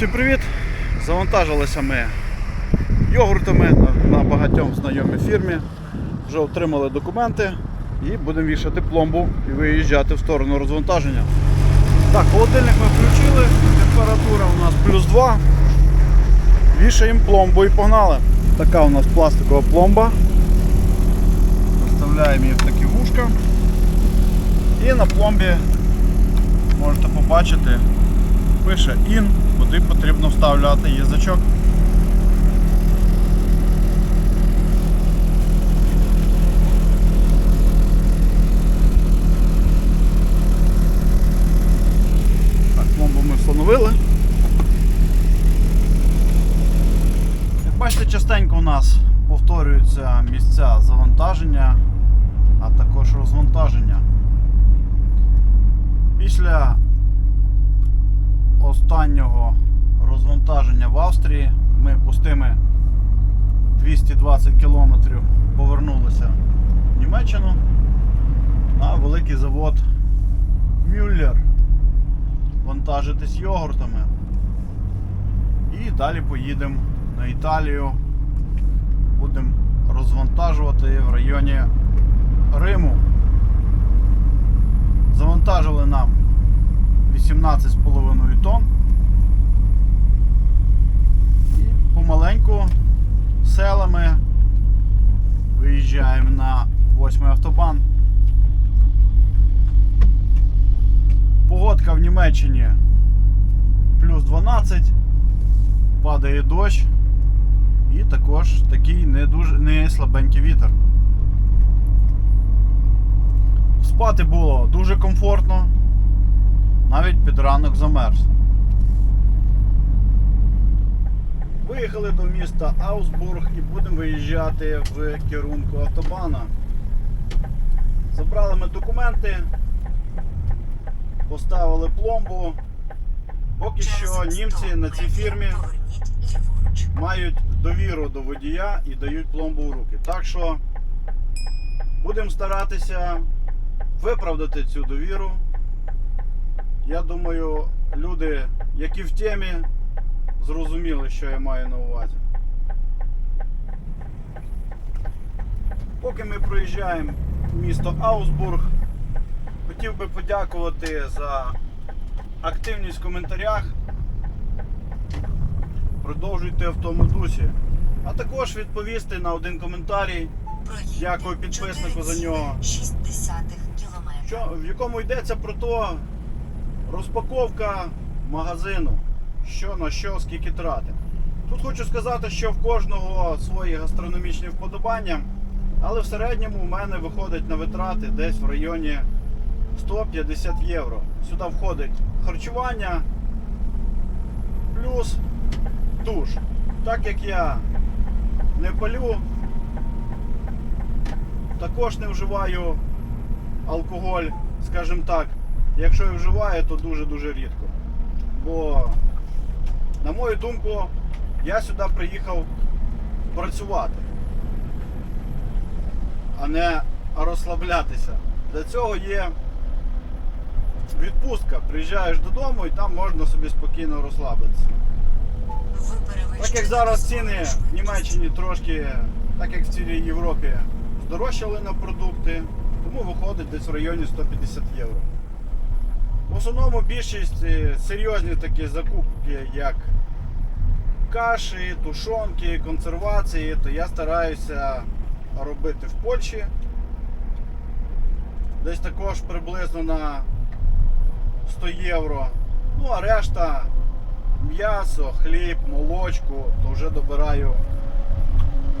Всім привіт! Завантажилися ми йогуртами на, багатьом знайомій фірмі. Вже отримали документи і будемо вішати пломбу і виїжджати в сторону розвантаження. Так, холодильник ми включили, температура у нас плюс 2. Вішаємо пломбу і погнали. Така у нас пластикова пломба. Вставляємо її в такі вушка. І на пломбі можете побачити, пише IN, куди потрібно вставляти язичок. Останнього розвантаження в Австрії ми пустими 220 кілометрів повернулися в Німеччину на великий завод Мюллер вантажитись йогуртами. І далі поїдемо на Італію. Будемо розвантажувати в районі Риму. Завантажили нам 18,5 тонн. І помаленьку селами виїжджаємо на 8 автобан. Погодка в Німеччині плюс 12, падає дощ і також такий не дуже не слабенький вітер. Спати було дуже комфортно, навіть під ранок замерз. Виїхали до міста Аусбург і будемо виїжджати в керунку автобана. Забрали ми документи, поставили пломбу. Поки що німці на цій фірмі мають довіру до водія і дають пломбу в руки. Так що будемо старатися виправдати цю довіру. Я думаю, люди, які в темі, зрозуміли, що я маю на увазі. Поки ми проїжджаємо місто Аусбург, хотів би подякувати за активність в коментарях. Продовжуйте в тому дусі. А також відповісти на один коментарій, Дякую підписнику за нього. що, в якому йдеться про то розпаковка магазину, що на що, скільки трати. Тут хочу сказати, що в кожного свої гастрономічні вподобання, але в середньому у мене виходить на витрати десь в районі 150 євро. Сюди входить харчування плюс душ. Так як я не палю, також не вживаю алкоголь, скажімо так. Якщо і вживаю, то дуже-дуже рідко. Бо, на мою думку, я сюди приїхав працювати, а не розслаблятися. Для цього є відпустка. Приїжджаєш додому і там можна собі спокійно розслабитися. Так як зараз ціни в. Німеччині трошки, так як в цілій Європі, здорожчали на продукти, тому виходить десь в районі 150 євро. В основному більшість е, серйозні такі закупки, як каші, тушонки, консервації, то я стараюся робити в Польщі. Десь також приблизно на 100 євро. Ну а решта м'ясо, хліб, молочку, то вже добираю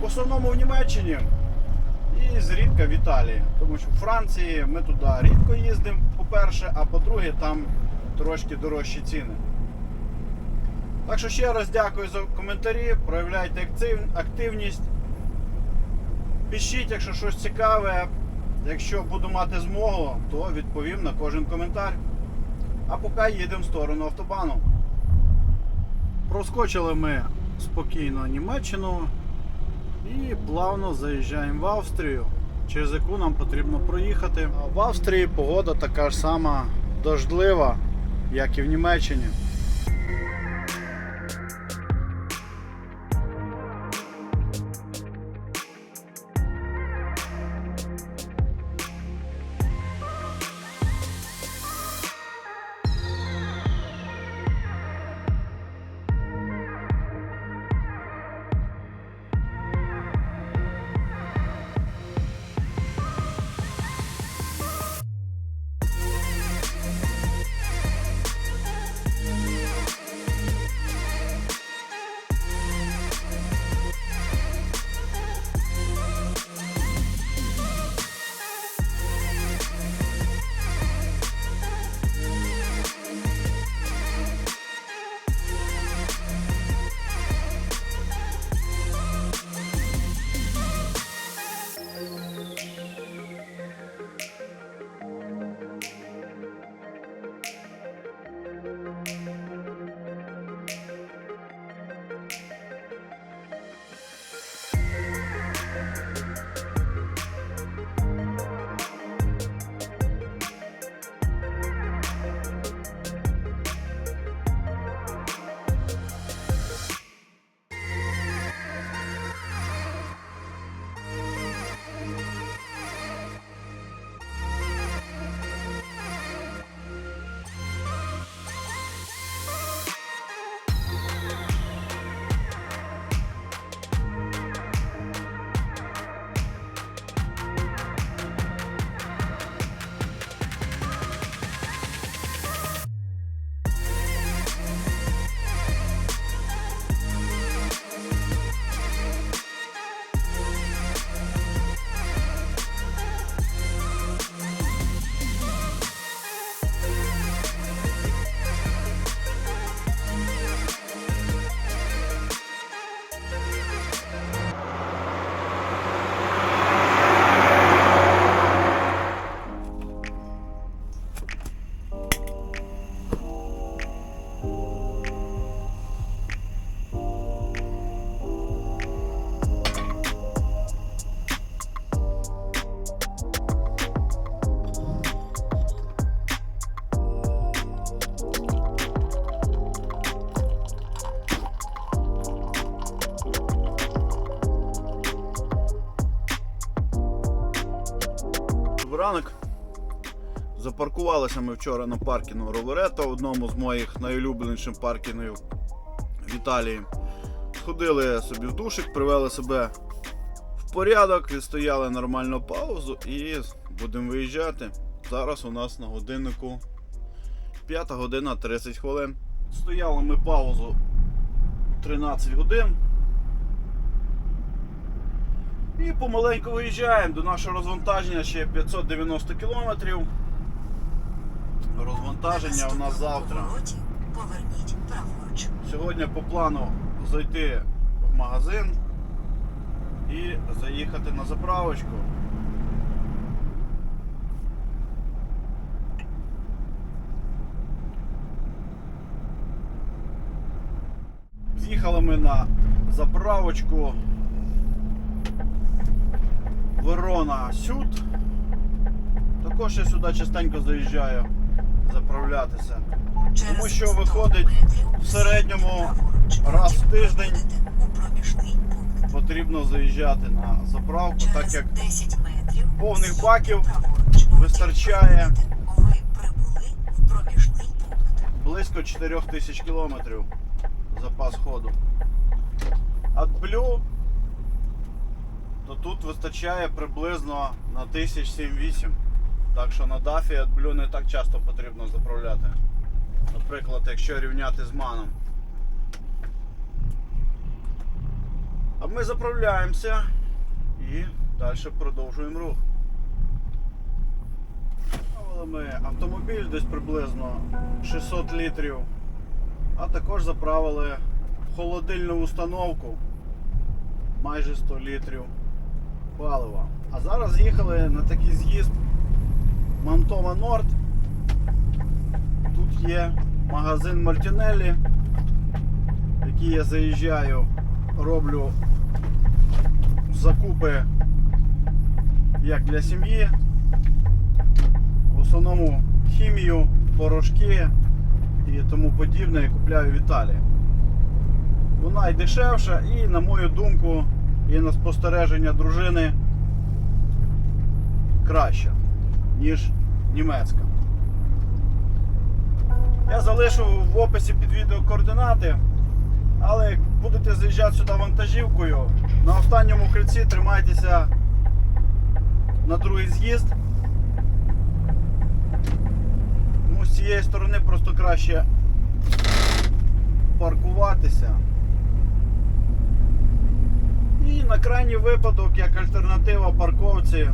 в основному в Німеччині і зрідка в Італії. Тому що в Франції ми туди рідко їздимо, по-перше, а по-друге, там трошки дорожчі ціни. Так що ще раз дякую за коментарі, проявляйте активність. Пишіть, якщо щось цікаве. Якщо буду мати змогу, то відповім на кожен коментар. А поки їдемо в сторону автобану. Проскочили ми спокійно Німеччину і плавно заїжджаємо в Австрію, через яку нам потрібно проїхати. В Австрії погода така ж сама дождлива, як і в Німеччині. Ранок. Запаркувалися ми вчора на паркінгу Роверета, одному з моїх найулюбленіших паркінгів в Італії. Сходили собі в душик, привели себе в порядок, відстояли нормальну паузу і будемо виїжджати. Зараз у нас на годиннику 5 година 30 хвилин. Стояли ми паузу 13 годин. І помаленьку виїжджаємо до нашого розвантаження ще 590 кілометрів. Розвантаження у нас завтра. Сьогодні по плану зайти в магазин і заїхати на заправочку. З'їхали ми на заправочку Верона Сюд. Також я сюди частенько заїжджаю заправлятися. Тому що виходить в середньому раз в тиждень потрібно заїжджати на заправку, так як повних баків вистачає. Близько 4 тисяч кілометрів запас ходу. Адблю, то тут вистачає приблизно на 1007-8. Так що на дафі адблю не так часто потрібно заправляти. Наприклад, якщо рівняти з маном. А ми заправляємося і далі продовжуємо рух. Ставили ми автомобіль десь приблизно 600 літрів, а також заправили холодильну установку майже 100 літрів палива. А зараз їхали на такий з'їзд Мантова Норд. Тут є магазин Мартінеллі, який я заїжджаю, роблю закупи як для сім'ї. В основному хімію, порошки і тому подібне купляю в Італії. Вона і дешевша, і, на мою думку, і на спостереження дружини краща, ніж німецька. Я залишу в описі під відео координати, але як будете заїжджати сюди вантажівкою, на останньому кільці тримайтеся на другий з'їзд. Тому з цієї сторони просто краще паркуватися. І на крайній випадок, як альтернатива парковці,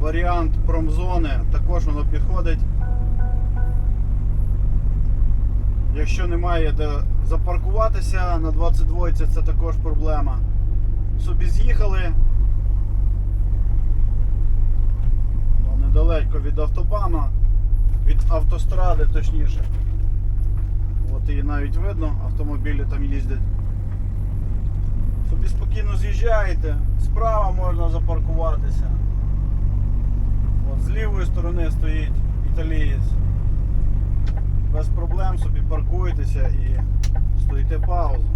варіант промзони, також воно підходить. Якщо немає де запаркуватися на 22 це також проблема. Собі з'їхали. Ну, недалеко від автобана, від автостради точніше. От її навіть видно, автомобілі там їздять. З'їжджаєте, справа можна запаркуватися. От з лівої сторони стоїть італієць. Без проблем собі паркуєтеся і стоїте паузу.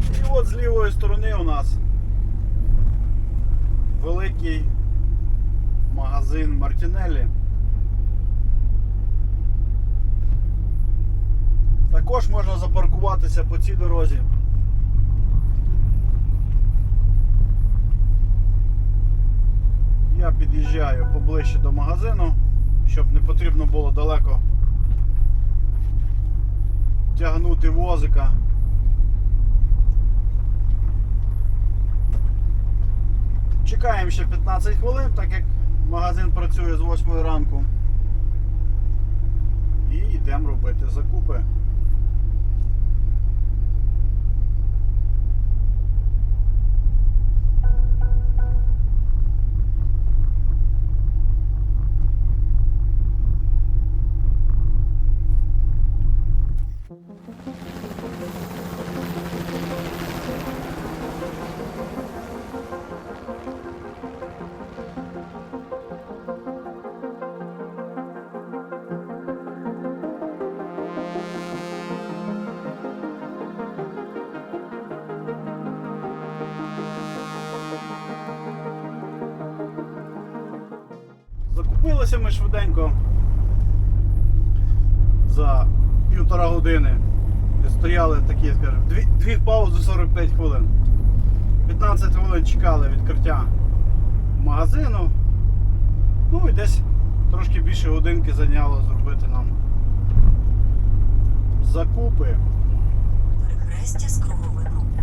І от з лівої сторони у нас великий магазин Мартінеллі. Також можна запаркуватися по цій дорозі. Я під'їжджаю поближче до магазину, щоб не потрібно було далеко тягнути возика. Чекаємо ще 15 хвилин, так як магазин працює з 8 ранку. І йдемо робити закупи. Закупилися ми швиденько за півтора години. Стояли такі, скажімо, дві, дві паузи 45 хвилин. 15 хвилин чекали відкриття магазину. Ну і десь трошки більше годинки зайняло зробити нам закупи. Перехрестя з круговим.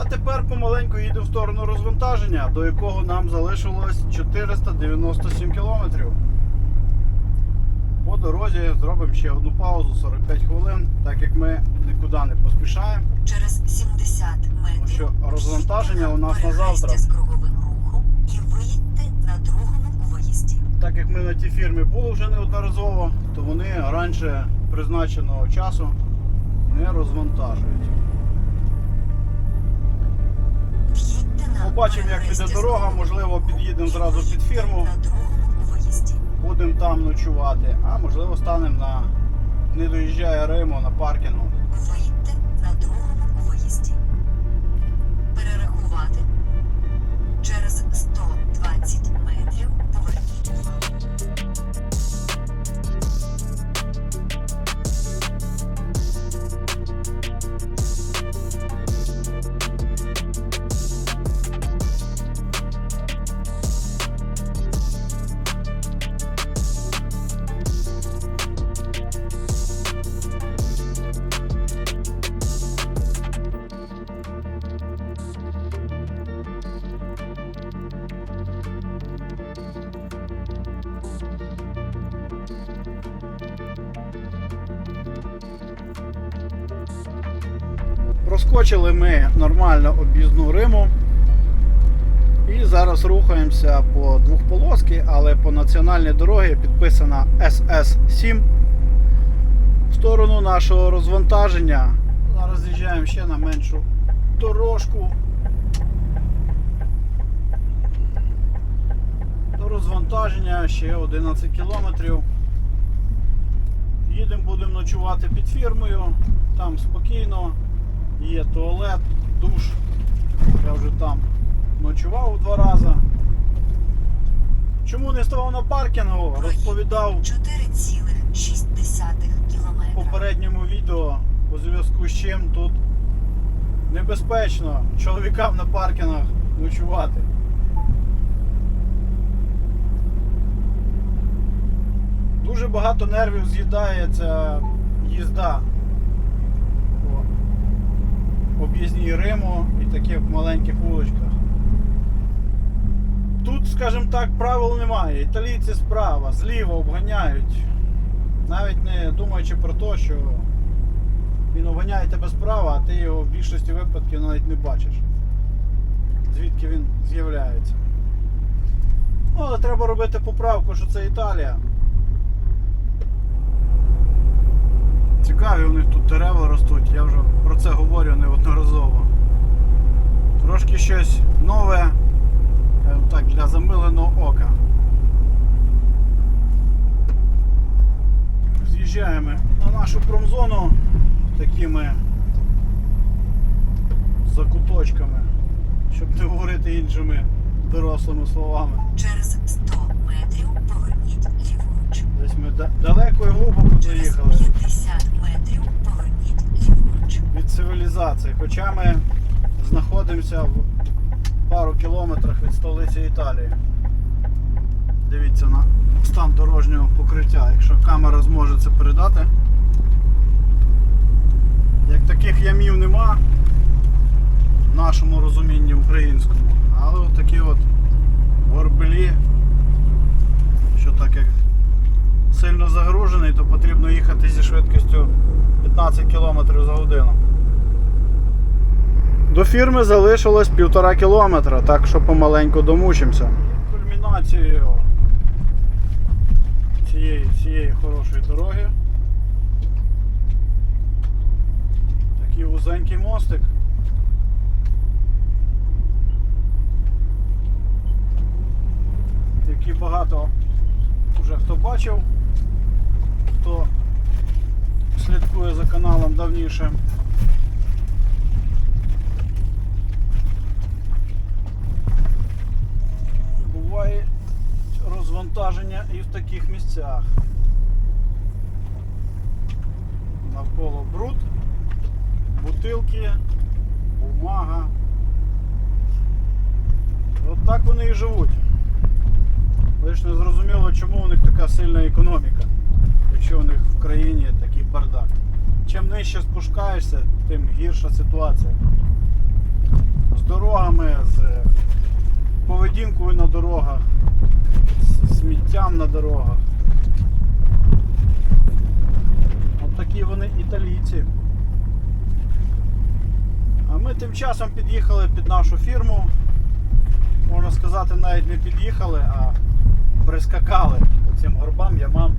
А тепер помаленьку їдемо в сторону розвантаження, до якого нам залишилось 497 кілометрів. По дорозі зробимо ще одну паузу 45 хвилин, так як ми нікуди не поспішаємо. Через 70 метрів. що розвантаження у нас на завтра. з круговим рухом і виїдьте на другому виїзді. Так як ми на тій фірмі були вже неодноразово, то вони раніше призначеного часу не розвантажують. Побачимо, як піде дорога, можливо, під'їдемо зразу під фірму. Будемо там ночувати, а можливо станемо на не доїжджає Риму на паркінгу. Проскочили ми нормально об'їзну Риму. І зараз рухаємося по двохполоски, але по національній дорогі підписана СС7 в сторону нашого розвантаження. Зараз з'їжджаємо ще на меншу дорожку. До розвантаження ще 11 кілометрів. Їдемо, будемо ночувати під фірмою. Там спокійно. Є туалет, душ. Я вже там ночував два рази. Чому не ставав на паркінгу? Розповідав 4,6 в кілометра. попередньому відео у зв'язку з чим тут небезпечно чоловікам на паркінгах ночувати. Дуже багато нервів з'їдає ця їзда об'їзній Риму і таких маленьких вуличках. Тут, скажімо так, правил немає. Італійці справа, зліва обганяють. Навіть не думаючи про те, що він обганяє тебе справа, а ти його в більшості випадків навіть не бачиш. Звідки він з'являється. Ну, але треба робити поправку, що це Італія. Цікаві у них тут дерева ростуть, я вже про це говорю неодноразово. Трошки щось нове, так, для замиленого ока. З'їжджаємо на нашу промзону такими закуточками, щоб не говорити іншими дорослими словами. Через 100 метрів поверніть ліворуч. Десь ми далеко і глибоко 50 метрів поверніть ліворуч. від цивілізації. Хоча ми знаходимося в пару кілометрах від столиці Італії. Дивіться на стан дорожнього покриття, якщо камера зможе це передати. Як таких ямів нема в нашому розумінні українському, але от такі от горбелі, що так як сильно загружений, то потрібно їхати зі швидкістю 15 км за годину. До фірми залишилось півтора кілометра, так що помаленьку домучимося. Кульмінацією цієї, цієї хорошої дороги. Такий вузенький мостик. Який багато вже хто бачив, хто слідкує за каналом давніше. Буває розвантаження. і в таких місцях. Навколо бруд, бутилки, бумага. От так вони і живуть. Лиш не зрозуміло, чому у них така сильна економіка, якщо у них в країні такий бардак. Чим нижче спускаєшся, тим гірша ситуація. З дорогами, з поведінкою на дорогах, з сміттям на дорогах. От такі вони італійці. А ми тим часом під'їхали під нашу фірму. Можна сказати, навіть не під'їхали, а прискакали по цим горбам, ямам.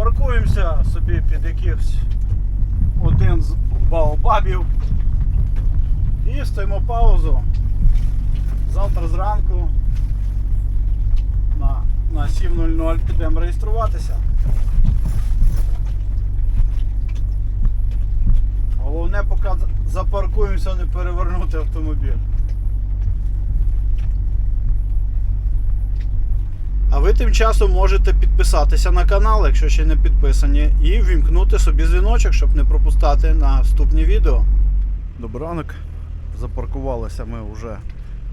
Паркуємося собі під якихось один з баобабів і стоїмо паузу. Завтра зранку на, на 7.00 підемо реєструватися. Головне, поки запаркуємося, не перевернути автомобіль. Ви тим часом можете підписатися на канал, якщо ще не підписані, і ввімкнути собі дзвіночок, щоб не пропускати наступні відео. Добрий ранок. Запаркувалися ми вже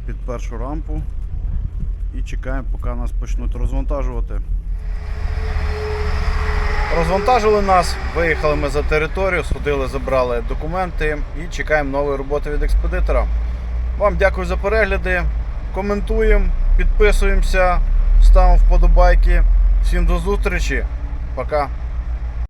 під першу рампу і чекаємо, поки нас почнуть розвантажувати. Розвантажили нас, виїхали ми за територію, сходили, забрали документи і чекаємо нової роботи від експедитора. Вам дякую за перегляди. Коментуємо, підписуємося, ставимо вподобайки. Всім до зустрічі. Пока.